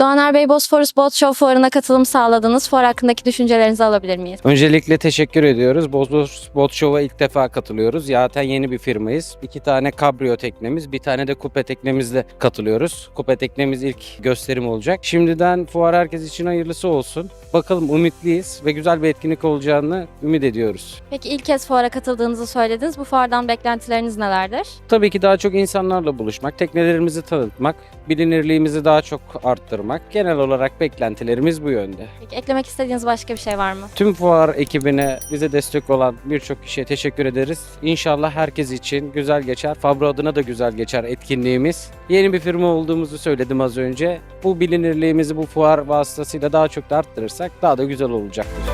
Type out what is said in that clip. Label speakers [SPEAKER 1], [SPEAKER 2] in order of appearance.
[SPEAKER 1] Doğaner Bey Bosphorus Boat Show fuarına katılım sağladınız. Fuar hakkındaki düşüncelerinizi alabilir miyiz?
[SPEAKER 2] Öncelikle teşekkür ediyoruz. Bozbos Boat Show'a ilk defa katılıyoruz. Zaten yeni bir firmayız. İki tane kabrio teknemiz, bir tane de kupe teknemizle katılıyoruz. Kupe teknemiz ilk gösterim olacak. Şimdiden fuar herkes için hayırlısı olsun. Bakalım ümitliyiz ve güzel bir etkinlik olacağını ümit ediyoruz.
[SPEAKER 1] Peki ilk kez fuara katıldığınızı söylediniz. Bu fuardan beklentileriniz nelerdir?
[SPEAKER 2] Tabii ki daha çok insanlarla buluşmak, teknelerimizi tanıtmak, bilinirliğimizi daha çok arttırmak. Genel olarak beklentilerimiz bu yönde.
[SPEAKER 1] Peki eklemek istediğiniz başka bir şey var mı?
[SPEAKER 2] Tüm fuar ekibine bize destek olan birçok kişiye teşekkür ederiz. İnşallah herkes için güzel geçer. Fabro adına da güzel geçer etkinliğimiz. Yeni bir firma olduğumuzu söyledim az önce. Bu bilinirliğimizi bu fuar vasıtasıyla daha çok da arttırırsak yaparsak daha da güzel olacaktır.